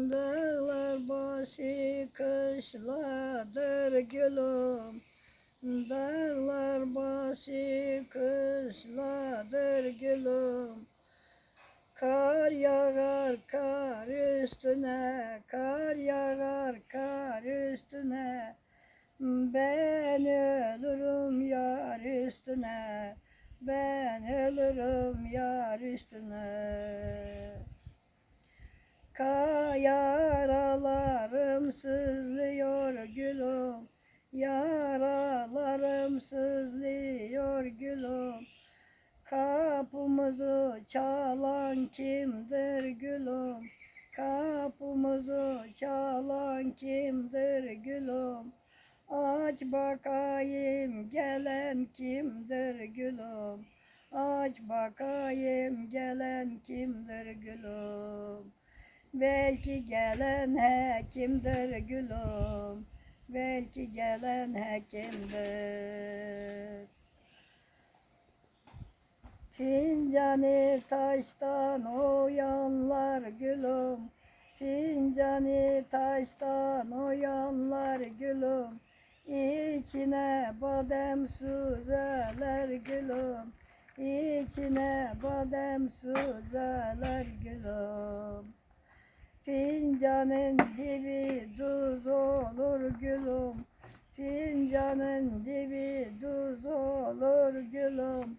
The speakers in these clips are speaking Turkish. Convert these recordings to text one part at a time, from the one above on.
Dağlar başı kışladır gülüm. Dağlar başı kışladır gülüm. Kar yağar kar üstüne Kar yağar kar üstüne. Ben ölürüm yar üstüne Ben ölürüm yar üstüne Ka yaralarım sızlıyor gülüm. Yaralarım sızlıyor gülüm. Kapımızı çalan kimdir gülüm? Kapımızı çalan kimdir gülüm? Aç bakayım gelen kimdir gülüm? Aç bakayım gelen kimdir gülüm Belki gelen hekimdir gülüm. Belki gelen hekimdir. Fincanı taştan oyanlar gülüm. Fincanı taştan oyanlar gülüm. İçine badem süzeler gülüm. İçine badem süzeler gülüm Fincanın dibi duz olur gülüm. Fincanın dibi duz olur gülüm.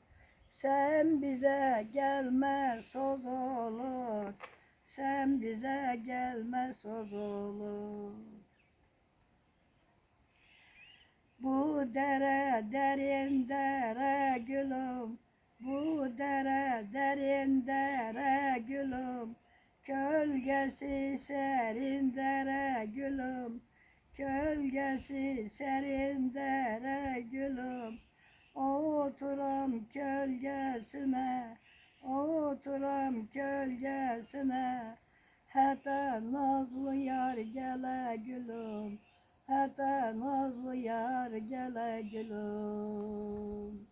Sen bize gelme söz olur. Sen bize gelme söz olur. Bu dere derin dere gülüm. Bu dere derin dere gülüm Gölgesi serin dere gülüm. Gölgesi serin dere gülüm. Oturam gölgesine Oturam gölgesine. Hatta nazlı yar gele gülüm. Hatta nazlı yar gele gülüm.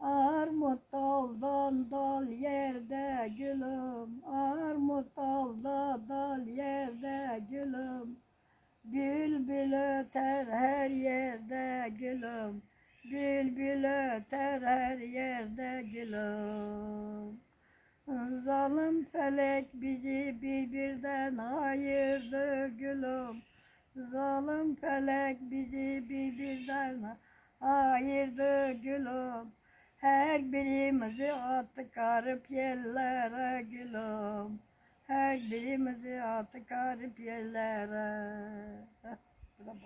Armut gülüm. Bülbül öter her yerde gülüm. Bülbül öter her yerde gülüm. Zalim felek bizi birbirden ayırdı gülüm. Zalim felek bizi birbirden ayırdı gülüm. Her birimizi attık garip yerlere gülüm her birimizi atık garip yerlere. Heh, bu.